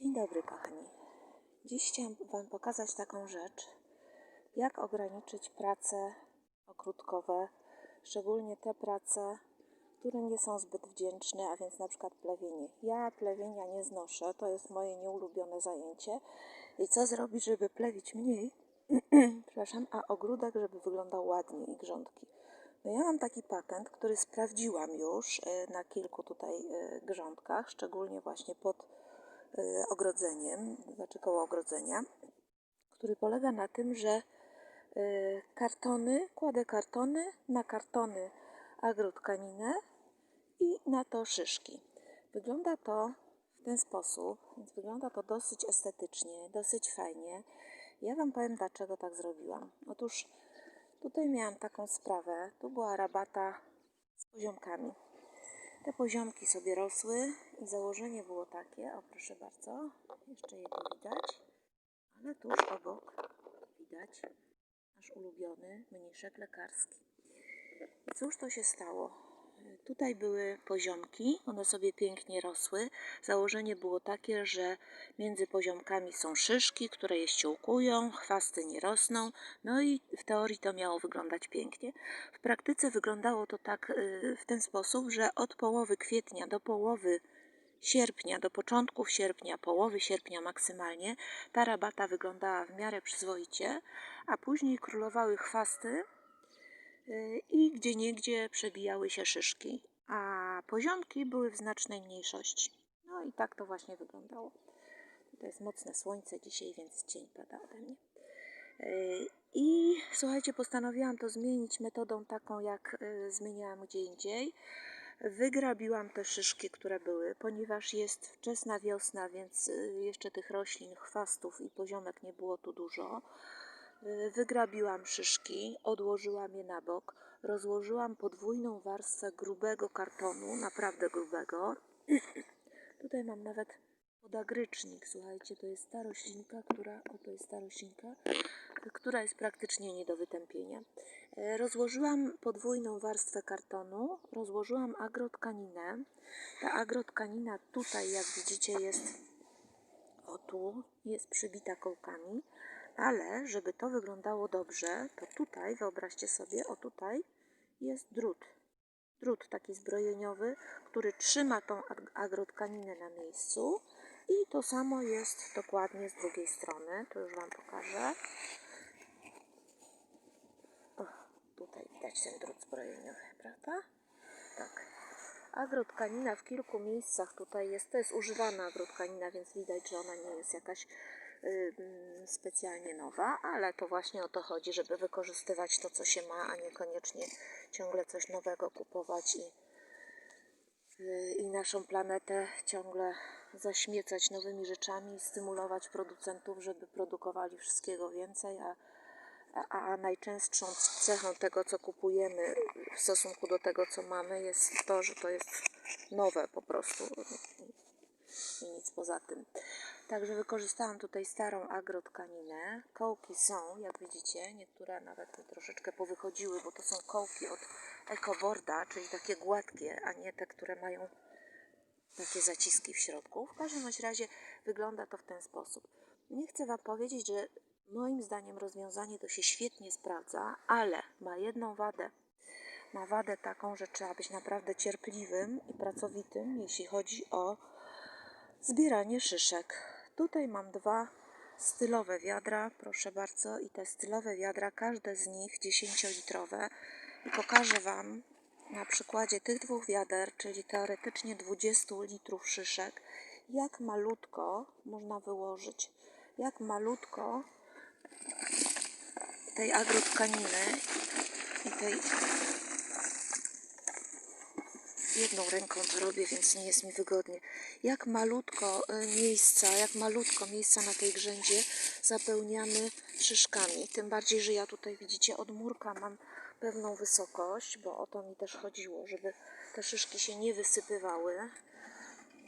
Dzień dobry, kochani. Dziś chciałam Wam pokazać taką rzecz, jak ograniczyć prace ogródkowe, szczególnie te prace, które nie są zbyt wdzięczne, a więc na przykład plewienie. Ja plewienia nie znoszę, to jest moje nieulubione zajęcie. I co zrobić, żeby plewić mniej, przepraszam, a ogródek, żeby wyglądał ładnie i grządki. No ja mam taki patent, który sprawdziłam już y, na kilku tutaj y, grządkach, szczególnie właśnie pod y, ogrodzeniem, znaczy koło ogrodzenia, który polega na tym, że y, kartony, kładę kartony, na kartony agrotkaninę i na to szyszki. Wygląda to w ten sposób, więc wygląda to dosyć estetycznie, dosyć fajnie. Ja Wam powiem, dlaczego tak zrobiłam. Otóż tutaj miałam taką sprawę, tu była rabata z poziomkami. Te poziomki sobie rosły i założenie było takie, o proszę bardzo, jeszcze je tu widać, ale tuż obok widać nasz ulubiony mniszek lekarski. I cóż to się stało? Tutaj były poziomki, one sobie pięknie rosły. Założenie było takie, że między poziomkami są szyszki, które je ściółkują, chwasty nie rosną, no i w teorii to miało wyglądać pięknie. W praktyce wyglądało to tak y, w ten sposób, że od połowy kwietnia do połowy sierpnia, do początków sierpnia, połowy sierpnia maksymalnie, ta rabata wyglądała w miarę przyzwoicie, a później królowały chwasty, i gdzie niegdzie przebijały się szyszki, a poziomki były w znacznej mniejszości. No i tak to właśnie wyglądało. To jest mocne słońce dzisiaj, więc cień pada ode mnie. Y, I słuchajcie, postanowiłam to zmienić metodą taką, jak y, zmieniałam gdzie indziej. Wygrabiłam te szyszki, które były, ponieważ jest wczesna wiosna, więc y, jeszcze tych roślin, chwastów i poziomek nie było tu dużo. Y, Wygrabiłam szyszki, odłożyłam je na bok, rozłożyłam podwójną warstwę grubego kartonu, naprawdę grubego. Tutaj mam nawet podagrycznik, słuchajcie, to jest ta roślinka, która, o to jest ta roślinka, która jest praktycznie nie do wytępienia. E, Rozłożyłam podwójną warstwę kartonu, rozłożyłam agrotkaninę. Ta agrotkanina tutaj, jak widzicie, jest o tu, jest przybita kołkami, ale żeby to wyglądało dobrze, to tutaj, wyobraźcie sobie, o tutaj jest drut. Drut taki zbrojeniowy, który trzyma tą ag- agrotkaninę na miejscu i to samo jest dokładnie z drugiej strony. To już Wam pokażę. O, tutaj widać ten drut zbrojeniowy, prawda? Tak. Agrotkanina w kilku miejscach tutaj jest, to jest używana agrotkanina, więc widać, że ona nie jest jakaś specjalnie nowa, ale to właśnie o to chodzi, żeby wykorzystywać to, co się ma, a niekoniecznie ciągle coś nowego kupować i, y, i naszą planetę ciągle zaśmiecać nowymi rzeczami i stymulować producentów, żeby produkowali wszystkiego więcej, a a, a najczęstszą cechą tego, co kupujemy w stosunku do tego, co mamy, jest to, że to jest nowe po prostu i nic poza tym. Także wykorzystałam tutaj starą agrotkaninę. Kołki są, jak widzicie, niektóre nawet troszeczkę powychodziły, bo to są kołki od Ecoboarda, czyli takie gładkie, a nie te, które mają takie zaciski w środku. W każdym razie wygląda to w ten sposób. Nie chcę Wam powiedzieć, że moim zdaniem rozwiązanie to się świetnie sprawdza, ale ma jedną wadę. Ma wadę taką, że trzeba być naprawdę cierpliwym i pracowitym, jeśli chodzi o zbieranie szyszek. Tutaj mam dwa stylowe wiadra, proszę bardzo, i te stylowe wiadra, każde z nich 10-litrowe. I pokażę Wam na przykładzie tych dwóch wiader, czyli teoretycznie 20 litrów szyszek, jak malutko można wyłożyć. Jak malutko tej agrotkaniny i tej jedną ręką to robię, więc nie jest mi wygodnie. Jak malutko y, miejsca, jak malutko miejsca na tej grzędzie zapełniamy szyszkami. Tym bardziej, że ja tutaj widzicie od murka mam pewną wysokość, bo o to mi też chodziło, żeby te szyszki się nie wysypywały.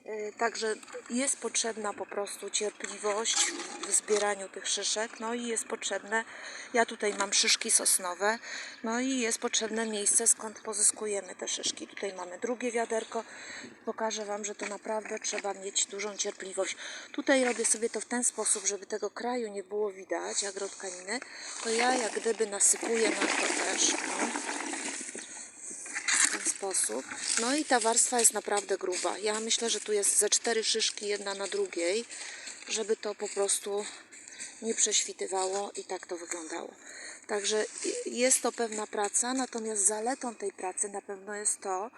Y, Także jest potrzebna po prostu cierpliwość w zbieraniu tych szyszek, no i jest potrzebne, ja tutaj mam szyszki sosnowe, no i jest potrzebne miejsce, skąd pozyskujemy te szyszki. Tutaj mamy drugie wiaderko, pokażę Wam, że to naprawdę trzeba mieć dużą cierpliwość. Tutaj robię sobie to w ten sposób, żeby tego kraju nie było widać, agrotkaniny, to ja jak gdyby nasypuję na to też, no No i ta warstwa jest naprawdę gruba. Ja myślę, że tu jest ze cztery szyszki jedna na drugiej, żeby to po prostu nie prześwitywało i tak to wyglądało. Także jest to pewna praca, natomiast zaletą tej pracy na pewno jest to,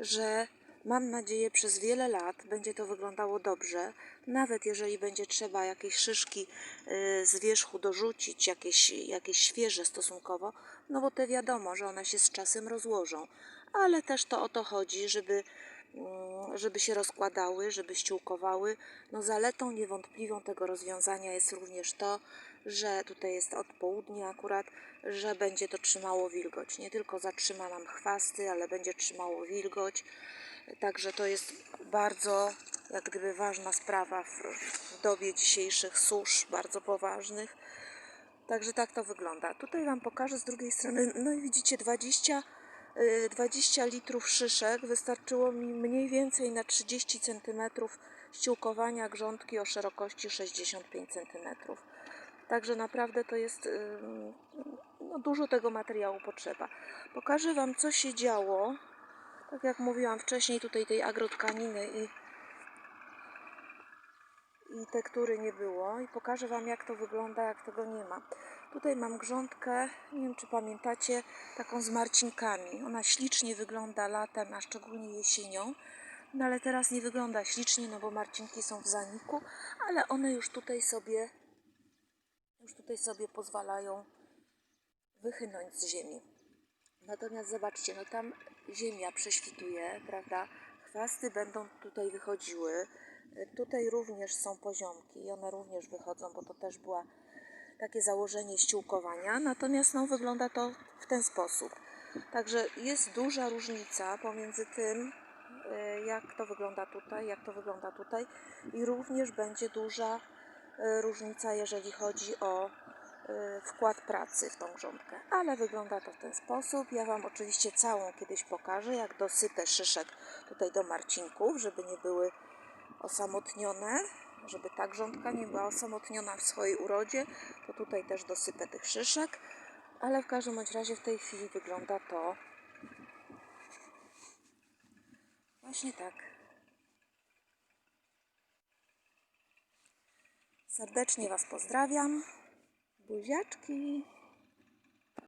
że mam nadzieję przez wiele lat będzie to wyglądało dobrze. Nawet jeżeli będzie trzeba jakieś szyszki y, z wierzchu dorzucić, jakieś, jakieś świeże stosunkowo, no bo te wiadomo, że one się z czasem rozłożą. Ale też to o to chodzi, żeby, mm, żeby się rozkładały, żeby ściółkowały. No zaletą niewątpliwą tego rozwiązania jest również to, że tutaj jest od południa akurat, że będzie to trzymało wilgoć. Nie tylko zatrzyma nam chwasty, ale będzie trzymało wilgoć. Także to jest bardzo jak gdyby ważna sprawa w, w dobie dzisiejszych susz, bardzo poważnych. Także tak to wygląda. Tutaj Wam pokażę z drugiej strony. No i widzicie 20, y, 20 litrów szyszek wystarczyło mi mniej więcej na 30 cm ściółkowania grządki o szerokości 65 cm. Także naprawdę to jest ym, no, dużo tego materiału potrzeba. Pokażę Wam co się działo. Tak jak mówiłam wcześniej, tutaj tej agrotkaniny i i tektury nie było i pokażę Wam jak to wygląda, jak tego nie ma. Tutaj mam grządkę, nie wiem czy pamiętacie, taką z marcinkami. Ona ślicznie wygląda latem, a szczególnie jesienią, no ale teraz nie wygląda ślicznie, no bo marcinki są w zaniku, ale one już tutaj sobie już tutaj sobie pozwalają wychynąć z ziemi. Natomiast zobaczcie, no tam ziemia prześwituje, prawda? Chwasty będą tutaj wychodziły. Tutaj również są poziomki i one również wychodzą, bo to też była takie założenie ściółkowania. Natomiast no, wygląda to w ten sposób. Także jest duża różnica pomiędzy tym, y, jak to wygląda tutaj, jak to wygląda tutaj i również będzie duża y, różnica, jeżeli chodzi o y, wkład pracy w tą grządkę. Ale wygląda to w ten sposób. Ja Wam oczywiście całą kiedyś pokażę, jak dosypę szyszek tutaj do marcinków, żeby nie były osamotnione, żeby ta grządka nie była osamotniona w swojej urodzie, to tutaj też dosypę tych szyszek. Ale w każdym bądź razie w tej chwili wygląda to właśnie tak. Serdecznie Was pozdrawiam. Buziaczki.